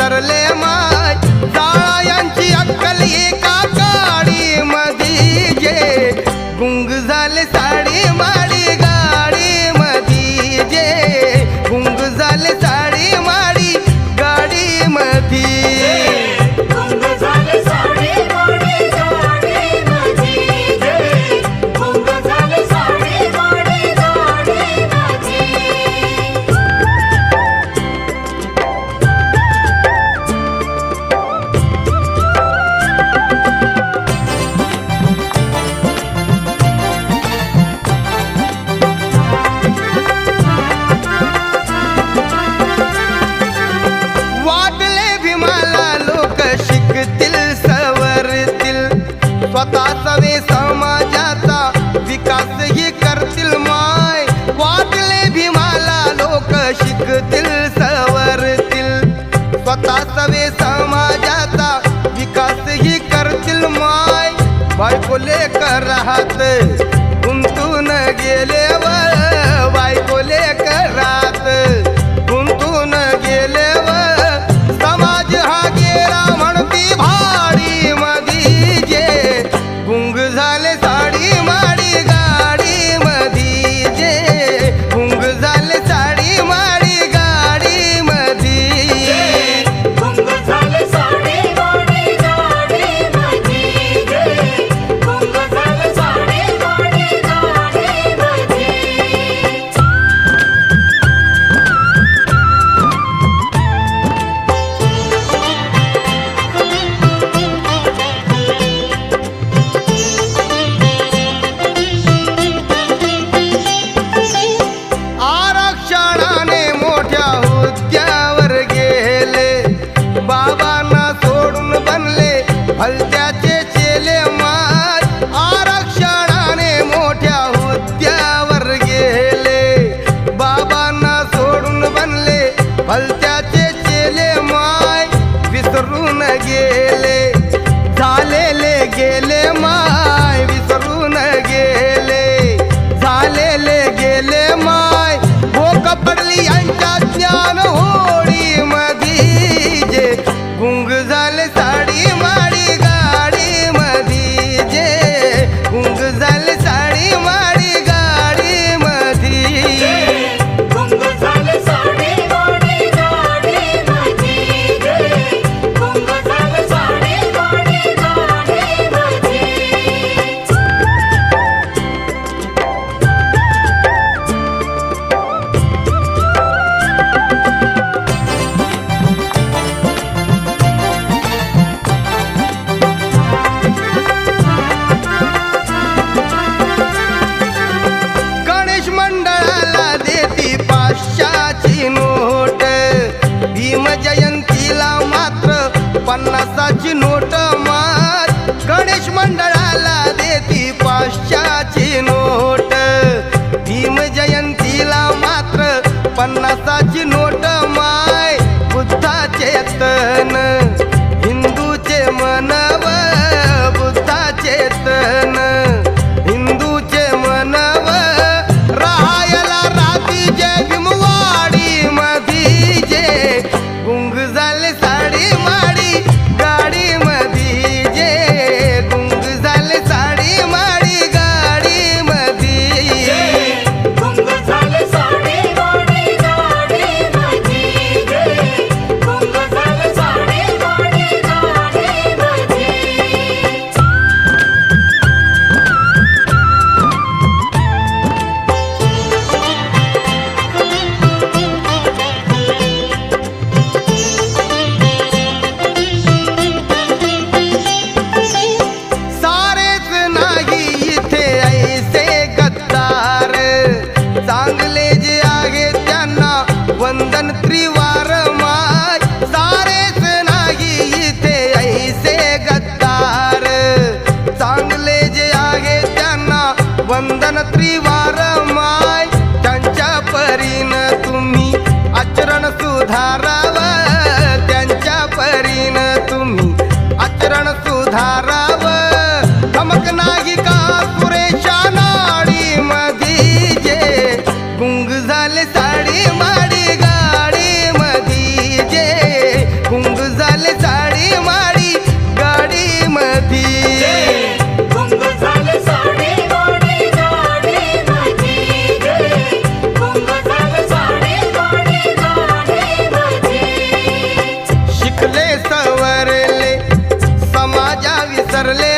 तरले माय स्वतः समाजाचा विकासही करतील माय. वाटले भीमाला लोक शिकतील सवरतील. स्वतः सवे समाजाचा विकासही करतील माय. बायकोले राहत हलत्याचे चेले मात आरक्षणाने मोठ्या होत्यावर गेले. बाबांना सोडून बनले. हलत्याचे चेले माय विसरून गेले. झालेले गेले माय विसरून गेले. पन्नासाची वंदन त्रिवा सवरले समाजा विसरले.